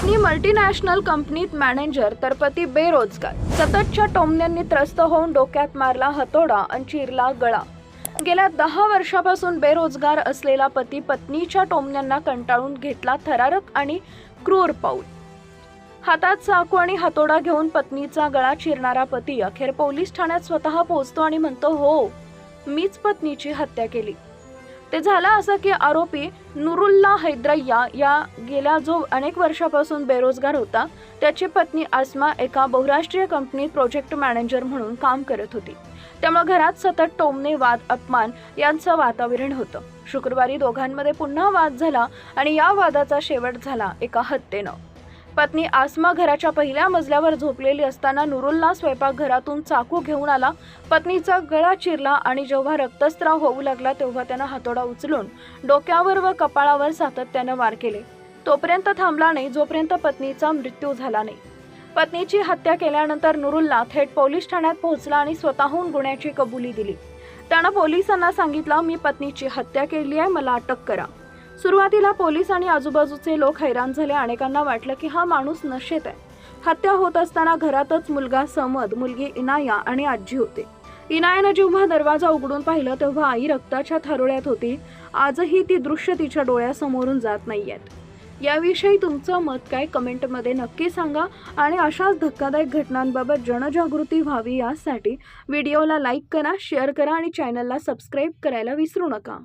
पत्नी मल्टीनॅशनल कंपनीत मॅनेजर तर पती बेरोजगार. सततच्या टोमण्यांनी त्रस्त होऊन डोक्यात मारला हतोडा आणि चिरला गळा. गेल्या दहा वर्षापासून बेरोजगार असलेला पती पत्नीच्या टोमण्यांना कंटाळून घेतला थरारक आणि क्रूर पाऊल. हातात चाकू आणि हातोडा घेऊन पत्नीचा गळा चिरणारा पती अखेर पोलीस ठाण्यात स्वतः पोहोचतो आणि म्हणतो हो मीच पत्नीची हत्या केली. ते झालं असं की आरोपी नुरुल्ला हैदरय्या या गेल्या जो अनेक वर्षापासून बेरोजगार होता त्याची पत्नी आसमा एका बहुराष्ट्रीय कंपनीत प्रोजेक्ट मॅनेजर म्हणून काम करत होती. त्यामुळे घरात सतत टोमणे वाद अपमान यांचं वातावरण होतं. शुक्रवारी दोघांमध्ये पुन्हा वाद झाला आणि या वादाचा शेवट झाला एका हत्येनं. पत्नी आसमा घराच्या पहिल्या मजल्यावर झोपलेली असताना नुरुल्ला स्वयंपाकघरातून चाकू घेऊन आला. पत्नीचा गळा चिरला आणि जेव्हा रक्तस्त्राव होऊ लागला तेव्हा त्यानं हातोडा उचलून डोक्यावर व कपाळावर सातत्यानं वार केले. तोपर्यंत थांबला नाही जोपर्यंत पत्नीचा मृत्यू झाला नाही. पत्नीची हत्या केल्यानंतर नुरुल्ला थेट पोलीस ठाण्यात पोहोचला आणि स्वतःहून गुन्ह्याची कबुली दिली. त्यानं पोलिसांना सांगितलं मी पत्नीची हत्या केली आहे मला अटक करा. सुरुवातीला पोलीस आणि आजूबाजूचे लोक हैराण झाले. अनेकांना वाटलं की हा माणूस नशेत आहे. हत्या होत असताना घरातच मुलगा समद मुलगी इनाया आणि आजी होते. इनायानं जेव्हा दरवाजा उघडून पाहिलं तेव्हा आई रक्ताच्या थारोळ्यात होती. आजही ती दृश्य तिच्या डोळ्यासमोरून जात नाहीयेत. याविषयी तुमचं मत काय? कमेंटमध्ये नक्की सांगा आणि अशाच धक्कादायक घटनांबाबत जनजागृती व्हावी यासाठी व्हिडिओला लाईक करा शेअर करा आणि चॅनलला सबस्क्राईब करायला विसरू नका.